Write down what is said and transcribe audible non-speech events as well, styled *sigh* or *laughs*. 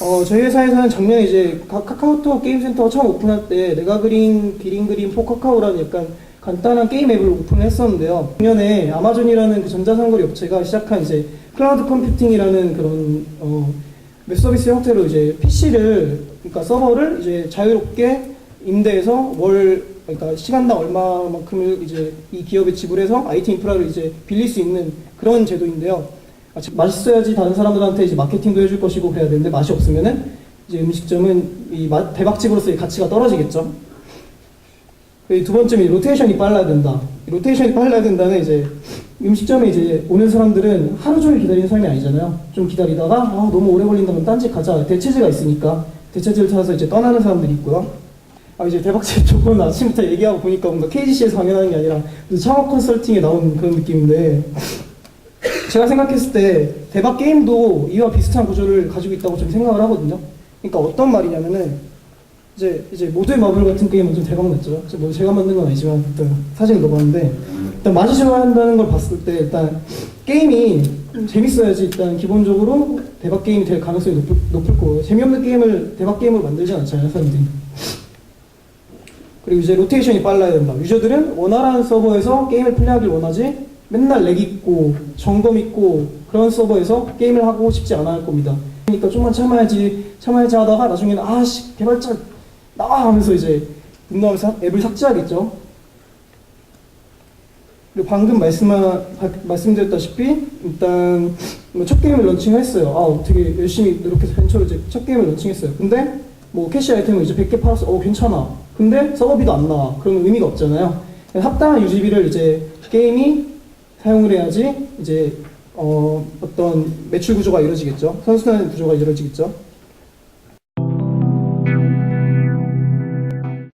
어, 저희 회사에서는 작년에 이제 카- 카카오톡 게임 센터 처음 오픈할 때 내가 그린 기린 그린 포 카카오라는 약간 간단한 게임 앱을 오픈을 했었는데요. 작년에 아마존이라는 그 전자상거래 업체가 시작한 이제 클라우드 컴퓨팅이라는 그런 어, 웹 서비스 형태로 이제 PC를 그러니까 서버를 이제 자유롭게 임대해서 월 그러니까 시간당 얼마만큼을 이제 이 기업에 지불해서 IT 인프라를 이제 빌릴 수 있는 그런 제도인데요. 아, 즉, 맛있어야지 다른 사람들한테 이제 마케팅도 해줄 것이고 그래야 되는데 맛이 없으면은 이제 음식점은 이 마- 대박집으로서의 가치가 떨어지겠죠. 두 번째는 이 로테이션이 빨라야 된다. 이 로테이션이 빨라야 된다는 이제 음식점에 이제 오는 사람들은 하루 종일 기다리는 사람이 아니잖아요. 좀 기다리다가 아, 너무 오래 걸린다면 딴 집 가자. 대체제가 있으니까 대체제를 찾아서 이제 떠나는 사람들이 있고요. 아 이제 대박집 *laughs* 쪽은 아침부터 얘기하고 보니까 뭔가 KGC에서 강연하는 게 아니라 창업 컨설팅에 나온 그런 느낌인데 제가 생각했을 때 대박 게임도 이와 비슷한 구조를 가지고 있다고 좀 생각을 하거든요. 그러니까 어떤 말이냐면은 이제 이제 모두의 마블 같은 게임은 좀 대박 났죠. 저뭐 제가 만든 건 아니지만 일단 사진을 넣어봤는데 일단 맛이 좋아한다는 걸 봤을 때 일단 게임이 좀 재밌어야지 일단 기본적으로 대박 게임이 될 가능성이 높을, 높을 거고 재미없는 게임을 대박 게임으로 만들지 않잖아요 사람들이. 그리고 이제 로테이션이 빨라야 된다. 유저들은 원활한 서버에서 게임을 플레이하길 원하지 맨날 렉 있고 점검 있고 그런 서버에서 게임을 하고 싶지 않아 할 겁니다. 그러니까 좀만 참아야지 참아야지 하다가 나중에는 아씨 개발자 나와 하면서 이제 분노하면서 앱을 삭제하겠죠. 그리고 방금 말씀하, 말씀드렸다시피 일단 뭐첫 게임을 런칭했어요. 아 되게 열심히 노력해서 벤처로 이제 첫 게임을 런칭했어요. 근데 뭐 캐시 아이템을 이제 100개 팔았어. 어 괜찮아. 근데 서버비도 안 나와. 그러면 의미가 없잖아요. 합당한 유지비를 이제 게임이 사용을 해야지 이제 어, 어떤 매출 구조가 이루어지겠죠. 선순환 구조가 이루어지겠죠.